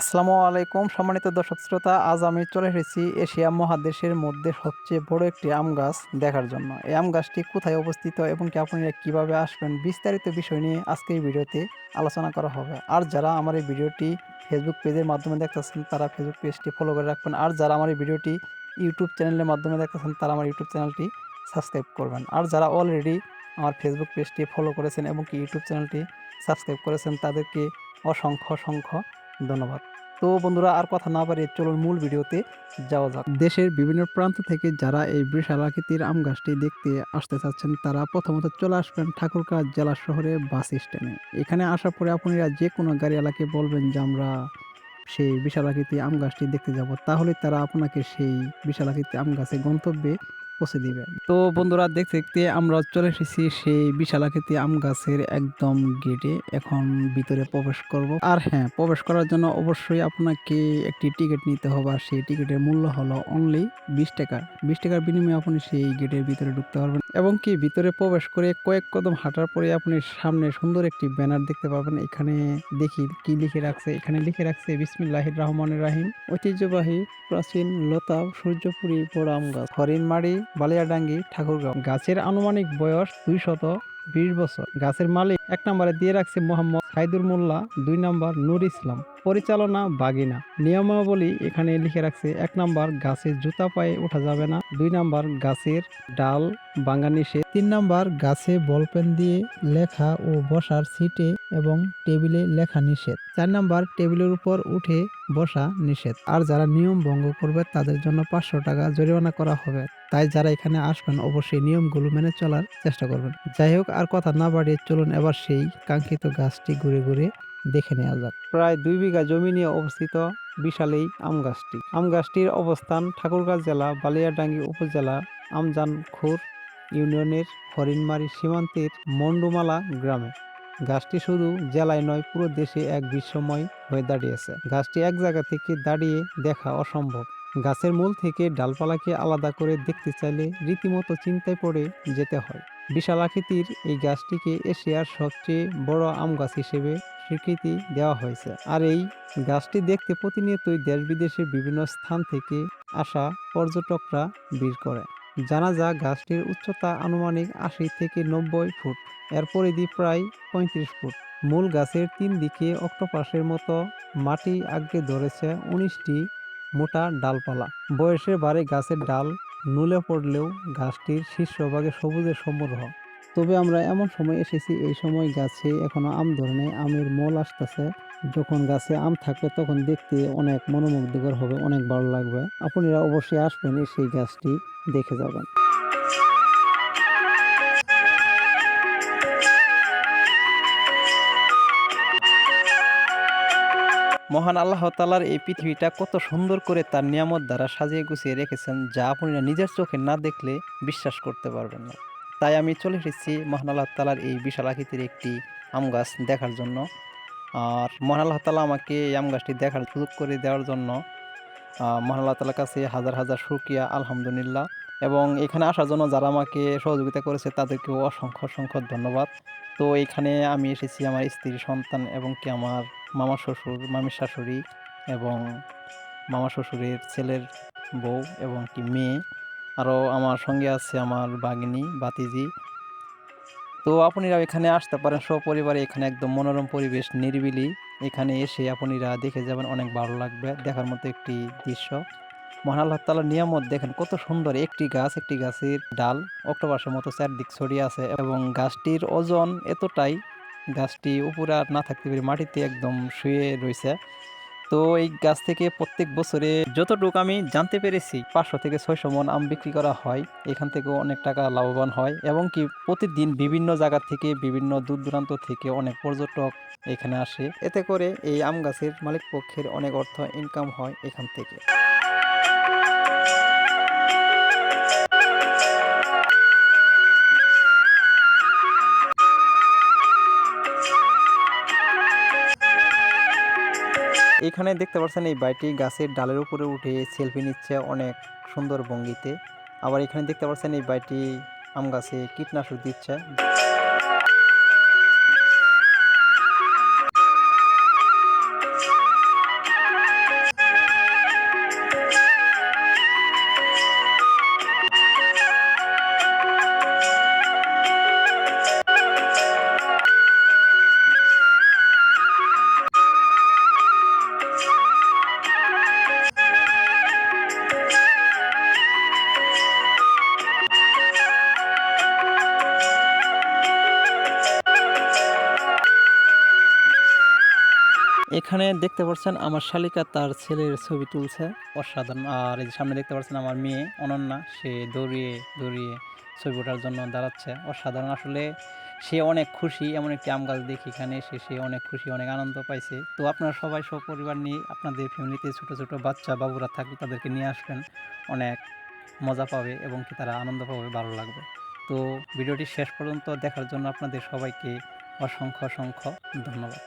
আসসালামু আলাইকুম, সম্মানিত দর্শক শ্রোতা, আজ আমি চলে এসেছি এশিয়া মহাদেশের মধ্যে সবচেয়ে বড় একটি আম গাছ দেখার জন্য। এই আম গাছটি কোথায় অবস্থিত এবং কি আপনারা কীভাবে আসবেন বিস্তারিত বিষয় নিয়ে আজকে এই ভিডিওতে আলোচনা করা হবে। আর যারা আমার এই ভিডিওটি ফেসবুক পেজের মাধ্যমে দেখতেছেন, তারা ফেসবুক পেজটি ফলো করে রাখবেন। আর যারা আমার এই ভিডিওটি ইউটিউব চ্যানেলের মাধ্যমে দেখতেছেন, তারা আমার ইউটিউব চ্যানেলটি সাবস্ক্রাইব করবেন। আর যারা অলরেডি আমার ফেসবুক পেজটি ফলো করেছেন এবং কি ইউটিউব চ্যানেলটি সাবস্ক্রাইব করেছেন, তাদেরকে অসংখ্য অসংখ্য ধন্যবাদ। তো বন্ধুরা, আর কথা না বাড়িয়ে চলুন মূল ভিডিওতে যাওয়া যাক। দেশের বিভিন্ন প্রান্ত থেকে যারা এই বিশাল আকৃতির আম গাছটি দেখতে আসতে চাচ্ছেন, তারা প্রথমত চলে আসবেন ঠাকুরগাঁ জেলা শহরে বাস স্ট্যান্ডে। এখানে আসার পরে আপনারা যে কোনো গাড়িওয়ালাকে বলবেন যে, আমরা সেই বিশাল আকৃতি আম গাছটি দেখতে যাব। তাহলে তারা আপনাকে সেই বিশাল আকৃতি আম গাছের গন্তব্যে পৌঁছে দিবে। তো বন্ধুরা, দেখতে দেখতে আমরা চলে এসেছি সেই বিশাল আকৃতি আম গাছের একদম গেটে এখন ভিতরে প্রবেশ করব। আর হ্যাঁ প্রবেশ করার জন্য অবশ্যই আপনাকে একটি টিকিট নিতে হবে। আর সেই টিকিটের মূল্য হলো অনলি বিশ টাকা। বিশ টাকার বিনিময়ে আপনি সেই গেটের ভিতরে ঢুকতে পারবেন। এবং কি ভিতরে প্রবেশ করে কয়েক কদম হাঁটার পরে আপনি সামনে সুন্দর একটি ব্যানার দেখতে পাবেন। এখানে দেখি কি লিখে রাখছে। এখানে লিখে রাখছে, বিসমিল্লাহির রহমানের রাহিম। ঐতিহ্যবাহী প্রাচীন লতা, সূর্যপুরি পোড়াম গাছ, হরিণমারি, বালিয়াডাঙ্গি, ঠাকুরগাঁও। গাছের আনুমানিক বয়স দুই শত বিশ বছর। গাছের মালিক এক নম্বরে দিয়ে রাখছে মোহাম্মদ সাইদুর মোল্লা, দুই নম্বর নূর ইসলাম, পরিচালনা বাগিনা। নিয়মাবলী এখানে লিখে রাখছে, এক নাম্বার গাছের জুতা পায়ে ওঠা যাবে না, দুই নাম্বার গাছের ডাল ভাঙা নিষেধ, তিন নাম্বার গাছে বলপেন দিয়ে লেখা ও বসার সিটে এবং টেবিলে লেখা নিষেধ, চার নাম্বার টেবিলের উপর উঠে বসা নিষেধ। আর যারা নিয়ম ভঙ্গ করবে, তাদের জন্য পাঁচশো টাকা জরিমানা করা হবে। তাই যারা এখানে আসবেন, অবশ্যই নিয়মগুলো মেনে চলার চেষ্টা করবেন। যাই হোক, আর কথা না বাড়িয়ে চলুন, এবার সেই কাঙ্ক্ষিত গাছটি ঘুরে ঘুরে দেখে নেওয়া যাক। প্রায় দুই বিঘা জমি নিয়ে অবস্থিত বিশাল এই আম গাছটি। আম গাছটির অবস্থান ঠাকুরগাঁ জেলা, বালিয়াডাঙ্গি উপজেলা, আমজানখুর ইউনিয়নের হরিণমারি সীমান্তের মন্ডুমালা গ্রামে। গাছটি শুধু জেলায় নয়, পুরো দেশে এক বিশ্বময় হয়ে দাঁড়িয়েছে। গাছটি এক জায়গা থেকে দাঁড়িয়ে দেখা অসম্ভব। গাছের মূল থেকে ডালপালাকে আলাদা করে দেখতে চাইলে রীতিমতো চিন্তায় পড়ে যেতে হয়। বিশাল আকৃতির এই গাছটিকে এশিয়ার সবচেয়ে বড় আম গাছ হিসেবে স্বীকৃতি দেওয়া হয়েছে। আর এই গাছটি দেখতে প্রতিনিয়তই দেশ বিদেশের বিভিন্ন স্থান থেকে আসা পর্যটকরা ভিড় করে। জানা যা গাছটির উচ্চতা আনুমানিক আশি থেকে নব্বই ফুট, এর পরিধি প্রায় পঁয়ত্রিশ ফুট। মূল গাছের তিন দিকে অক্টোপাসের মতো মাটি আগে ধরেছে উনিশটি মোটা ডালপালা। বয়সের বারে গাছের ডাল নুলে পড়লেও গাছটির শীর্ষভাগে সবুজের সমারোহ তবে আমরা এমন সময় এসেছি, এই সময় গাছে এখনও আম ধরে নেই, আমের মল আসতেছে। যখন গাছে আম থাকবে, তখন দেখতে অনেক মনোমুগ্ধকর হবে, অনেক ভালো লাগবে। আপনারা অবশ্যই আসবেন সেই গাছটি দেখে যাবেন। মহান আল্লাহ তালার এই পৃথিবীটা কত সুন্দর করে তার নিয়ামত দ্বারা সাজিয়ে গুছিয়ে রেখেছেন যা আপনারা নিজের চোখে না দেখলে বিশ্বাস করতে পারবেন না। তাই আমি চলে এসেছি মহান আল্লাহ তালার এই বিশাল আকৃতির একটি আম গাছ দেখার জন্য। আর মহান আল্লাহ তালা আমাকে এই আম গাছটি দেখার সুযোগ করে দেওয়ার জন্য মহান আল্লাহ তালার কাছে হাজার হাজার শুক্রিয়া, আলহামদুলিল্লাহ। এবং এখানে আসার জন্য যারা আমাকে সহযোগিতা করেছে, তাদেরকেও অসংখ্য অসংখ্য ধন্যবাদ। তো এখানে আমি এসেছি আমার স্ত্রী, সন্তান এবং কি আমার মামা শ্বশুর, মামির শাশুড়ি এবং মামা শ্বশুরের ছেলের বউ এবং কি মেয়ে। আরও আমার সঙ্গে আছে আমার বাগিনী বাতিজি তো আপনারা এখানে আসতে পারেন। সপরিবারে এখানে একদম মনোরম পরিবেশ, নিরিবিলি। এখানে এসে আপনারা দেখে যাবেন, অনেক ভালো লাগবে। দেখার মতো একটি দৃশ্য। মহান আল্লাহ তালার নিয়ামত দেখেন, কত সুন্দর একটি গাছ, একটি গাছের ডাল। অক্টোপাসের মতো চারদিক ছড়িয়ে আছে এবং গাছটির ওজন এতটাই গাছটি উপরে আর না থাকতে পারে, মাটিতে একদম শুয়ে রয়েছে। তো এই গাছ থেকে প্রত্যেক বছরে যতটুকু আমি জানতে পেরেছি, পাঁচশো থেকে ছয়শো মন আম বিক্রি করা হয়। এখান থেকেও অনেক টাকা লাভবান হয় এবং কি প্রতিদিন বিভিন্ন জায়গা থেকে, বিভিন্ন দূর দূরান্ত থেকে অনেক পর্যটক এখানে আসে। এতে করে এই আম গাছের মালিক পক্ষের অনেক অর্থ ইনকাম হয় এখান থেকে। এখানে দেখতে পাচ্ছেন এই বাইটি গাছের ডালের উপরে উঠে সেলফি নিচ্ছে অনেক সুন্দর ভঙ্গিতে। আবার এখানে দেখতে পাচ্ছেন এই বাইটি আম গাছে কীটনাশক দিচ্ছে। এখানে দেখতে পাচ্ছেন আমার শালিকা তার ছেলের ছবি তুলছে। অসাধারণ। আর এই যে সামনে দেখতে পাচ্ছেন আমার মেয়ে অনন্যা, সে দৌড়িয়ে দৌড়িয়ে ছবি ওঠার জন্য দাঁড়াচ্ছে। অসাধারণ। আসলে সে অনেক খুশি, এমন একটি আম গাছ দেখি এখানে এসে সে অনেক খুশি, অনেক আনন্দ পাইছে। তো আপনারা সবাই সপরিবার নিয়ে আপনাদের ফ্যামিলিতে ছোট ছোট বাচ্চা, বাবুরা থাকলে তাদেরকে নিয়ে আসবেন। অনেক মজা পাবে এবং কি তারা আনন্দ পাবে, ভালো লাগবে। তো ভিডিওটি শেষ পর্যন্ত দেখার জন্য আপনাদের সবাইকে অসংখ্য অসংখ্য ধন্যবাদ।